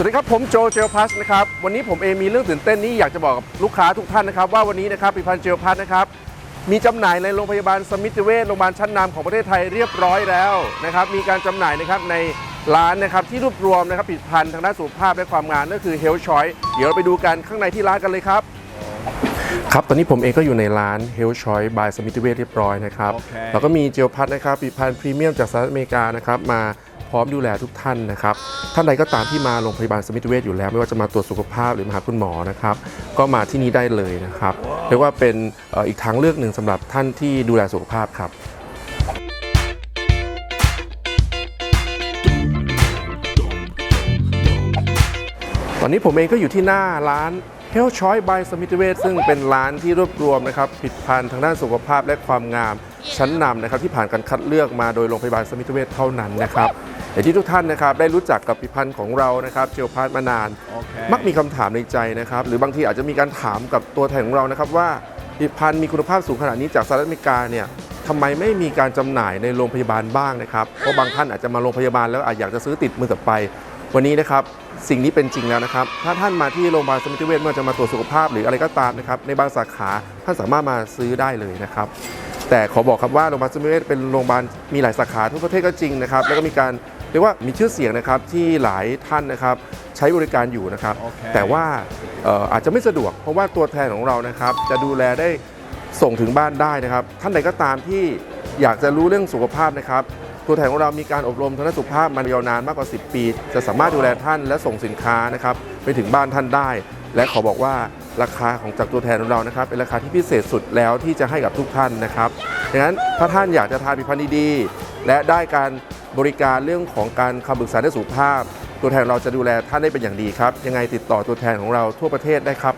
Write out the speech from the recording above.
สวัสดีครับ ผมโจเจลพัสนะครับ วันนี้ผมเองมีเรื่องตื่นเต้นนี้อยากจะบอกกับลูกค้าทุกท่านนะครับ ว่าวันนี้นะครับผลิตภัณฑ์เจลพัสนะครับ มีจำหน่ายในโรงพยาบาลสมิติเวชโรงพยาบาลชั้นนำของประเทศไทยเรียบร้อยแล้วนะครับ มีการจำหน่ายนะครับในร้านนะครับที่รวบรวมนะครับผลิตภัณฑ์ทางด้านสุขภาพและความงามนั่นคือ Health Choice เดี๋ยวเราไปดูกันข้างในที่ร้านกันเลยครับครับ ตอนนี้ผมเองก็อยู่ในร้าน Health Choice by สมิติเวชเรียบร้อยนะครับโอเคแล้วก็มีเจลพัทนะครับผลิตภัณฑ์พรีเมียมจากสหรัฐอเมริกานะครับมา พร้อมดูแลทุกท่านนะครับ ท่านใดก็ตามที่มาโรงพยาบาลสมิติเวชอยู่แล้ว ไม่ว่าจะมาตรวจสุขภาพหรือมาหาคุณหมอนะครับ ก็มาที่นี่ได้เลยนะครับเรียกว่าเป็นอีกทางเลือกหนึ่งสำหรับท่านที่ดูแลสุขภาพครับตอนนี้ผมเองก็อยู่ที่หน้าร้าน Health Choice by สมิติเวชซึ่งเป็นร้านที่รวบรวมนะครับผลิตภัณฑ์ทางด้านสุขภาพและความงามชั้นนำนะครับที่ผ่านการคัดเลือกมาโดยโรงพยาบาลสมิติเวชเท่านั้นนะครับ อย่างที่ทุกท่านนะครับได้รู้จักกับผลิตภัณฑ์ของเรานะครับเจลพาร์มานานโอเคมักมีคำถามในใจนะครับ หรือบางทีอาจจะมีการถามกับตัวแทนของเรานะครับว่าผลิตภัณฑ์มีคุณภาพสูงขนาดนี้จากสหรัฐอเมริกาเนี่ยทำไมไม่มีการจำหน่ายในโรงพยาบาลบ้างนะครับ เพราะบางท่านอาจจะมาโรงพยาบาลแล้วอาจอยากจะซื้อติดมือกลับไป วันนี้นะครับสิ่งนี้เป็นจริงแล้วนะครับ ถ้าท่านมาที่โรงพยาบาลสมิติเวชเมื่อจะมาตรวจสุขภาพหรืออะไรก็ตามนะครับในบางสาขาท่านสามารถมาซื้อได้เลยนะครับ แต่ขอบอกครับว่าโรงพยาบาลสมิติเวชเป็นโรงพยาบาลมีหลายสาขาทั่วประเทศก็จริงนะครับแล้วก็มีการ เรียกว่ามีชื่อเสียงนะครับที่หลายท่านนะครับใช้บริการอยู่นะครับโอเคแต่ว่าเอ่ออาจจะไม่สะดวก เพราะว่าตัวแทนของเรานะครับ จะดูแลได้ส่งถึงบ้านได้นะครับ ท่านใดก็ตามที่อยากจะรู้เรื่องสุขภาพนะครับตัวแทนของเรามีการอบรมทางด้านสุขภาพมายาวนานมากกว่า 10 ปี จะสามารถดูแลท่านและส่งสินค้านะครับไปถึงบ้านท่านได้ และขอบอกว่าราคาของจากตัวแทนของเรานะครับ เป็นราคาที่พิเศษสุดแล้วที่จะให้กับทุกท่านนะครับดังนั้นถ้าท่านอยากจะทานผลิตภัณฑ์ดีๆ และได้การบริการเรื่องของการคำปรึกษาด้านสุขภาพ ตัวแทนเราจะดูแลท่านได้เป็นอย่างดีครับ ยังไงติดต่อตัวแทนของเราทั่วประเทศได้ครับ